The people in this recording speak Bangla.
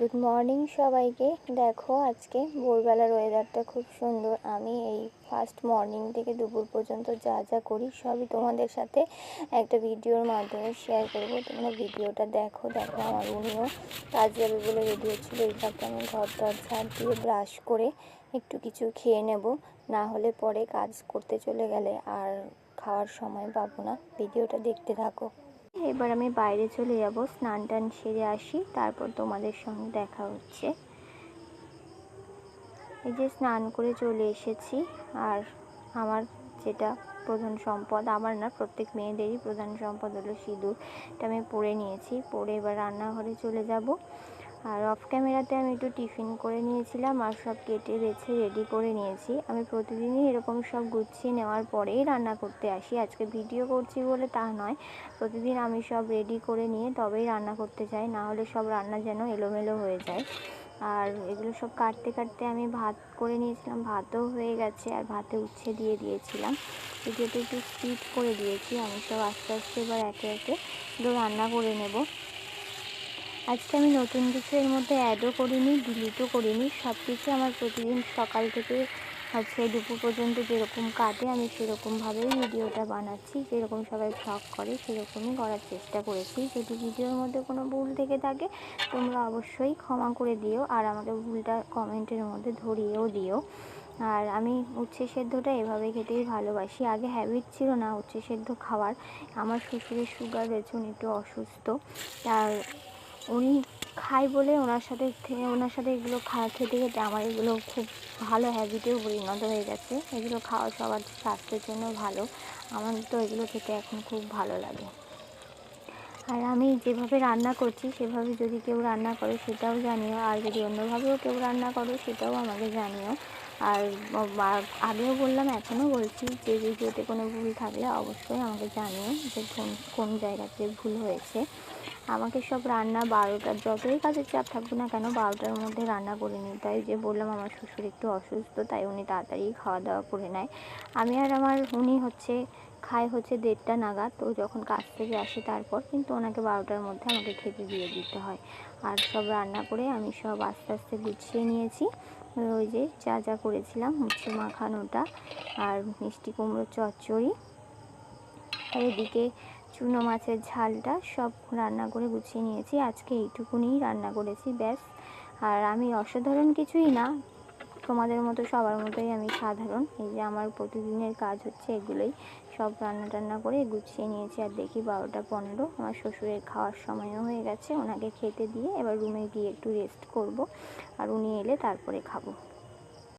গুড মর্নিং সবাইকে। দেখো, আজকে ভোরবেলার ওয়েদারটা খুব সুন্দর। আমি এই ফার্স্ট মর্নিং থেকে দুপুর পর্যন্ত যা যা করি, সবই তোমাদের সাথে একটা ভিডিওর মাধ্যমে শেয়ার করব। তোমরা ভিডিওটা দেখো দেখো আমার উনিও কাজ যাবে বলে রেডি হচ্ছিল এই ফাঁকে আমি ঘর দর ঝাড় দিয়ে ব্রাশ করে একটু কিছু খেয়ে নেব। না হলে পরে কাজ করতে চলে গেলে আর খাওয়ার সময় পাবো না। ভিডিওটা দেখতে থাকো। এবার আমি বাইরে চলে যাব, স্নান টান সেরে আসি, তারপর তোমাদের সঙ্গে দেখা হচ্ছে। এই যে স্নান করে চলে এসেছি, আর আমার যেটা প্রধান সম্পদ, আমার না প্রত্যেক মেয়েদেরই প্রধান সম্পদ হলো সিঁদুর। এটা আমি পরে নিয়েছি, পরে এবার রান্নাঘরে চলে যাব। আর অফ ক্যামেরাতে আমি একটু টিফিন করে নিয়েছিলাম আর সব কেটে বেছে রেডি করে নিয়েছি। আমি প্রতিদিনই এরকম সব গুছিয়ে নেওয়ার পরেই রান্না করতে আসি। আজকে ভিডিও করছি বলে তা নয়। প্রতিদিন আমি সব রেডি করে নিয়ে তবেই রান্না করতে যাই, না হলে সব রান্না যেন এলোমেলো হয়ে যায়। আর এগুলো সব কাটতে কাটতে আমি ভাত করে নিয়েছিলাম, ভাতও হয়ে গেছে আর ভাতে উচ্ছে দিয়ে দিয়েছিলাম। এগুলোতে একটু স্পিড করে দিয়েছি, আমি সব আস্তে আস্তে এবার একে একে রান্না করে নেব। আজকে আমি নতুন কিছু এর মধ্যে অ্যাডও করিনি ডিলিটও করিনি। সব কিছু আমার প্রতিদিন সকাল থেকে হচ্ছে দুপুর পর্যন্ত যেরকম কাটে, আমি সেরকমভাবেই ভিডিওটা বানাচ্ছি। যেরকম সবাই ভ্লগ করে, সেরকমই করার চেষ্টা করেছি। যদি ভিডিওর মধ্যে কোনো ভুল থেকে থাকে, তোমরা অবশ্যই ক্ষমা করে দিও আর আমাকে ভুলটা কমেন্টের মধ্যে ধরিয়েও দিও। আর আমি উচ্ছে সেদ্ধটা এভাবে খেতেই ভালোবাসি। আগে হ্যাবিট ছিল না উচ্ছে সেদ্ধ খাওয়ার। আমার শ্বশুরের সুগার রয়েছে একটু অসুস্থ। আর উনি খাই বলে ওনার সাথে থেকে ওনার সাথে এগুলো খা, খেতে খেতে আমার এগুলো খুব ভালো হ্যাবিটেও পরিণত হয়ে গেছে। এগুলো খাওয়া সবার স্বাস্থ্যের জন্য ভালো। আমার তো এগুলো খেতে এখন খুব ভালো লাগে। আর আমি যেভাবে রান্না করছি, সেভাবে যদি কেউ রান্না করে সেটাও জানিও। আর যদি অন্যভাবেও কেউ রান্না করো, সেটাও আমাকে জানিও। আর আগেও বললাম, এখনও বলছি যে ভিডিওতে কোনো ভুল থাকলে অবশ্যই আমাকে জানিও যে কোন কোন জায়গাতে ভুল হয়েছে। আমাকে সব রান্না বারোটার যতই কাজের চাপ থাকবে না কেন বারোটার মধ্যে রান্না করে নিই। তাই যে বললাম, আমার শ্বশুর একটু অসুস্থ, তাই উনি তাড়াতাড়ি খাওয়া দাওয়া করে নেয়। আমি আর আমার, উনি হচ্ছে, খায় হচ্ছে দেড়টা নাগাদ। ও যখন কাজ থেকে আসে তারপর কিন্তু ওনাকে বারোটার মধ্যে আমাকে খেতে দিয়ে দিতে হয়। আর সব রান্না করে আমি সব আস্তে আস্তে গুছিয়ে নিয়েছি। ওই যে যা যা করেছিলাম, হচ্ছে মাখানোটা আর মিষ্টি কুমড়োর চচ্চড়ি। আর এদিকে চুনো মাছের ঝালটা সব রান্না করে গুছিয়ে নিয়েছি। আজকে এইটুকুনিই রান্না করেছি, ব্যাস। আর আমি অসাধারণ কিছুই না। তোমাদের মতো সবার মতোই আমি সাধারণ। এই যে আমার প্রতিদিনের কাজ হচ্ছে এগুলোই। সব রান্না টান্না করে গুছিয়ে নিয়েছি। আর দেখি বারোটা পনেরো। আমার শ্বশুরের খাওয়ার সময়ও হয়ে গেছে। ওনাকে খেতে দিয়ে এবার রুমে গিয়ে একটু রেস্ট করব। আর উনি এলে তারপরে খাব।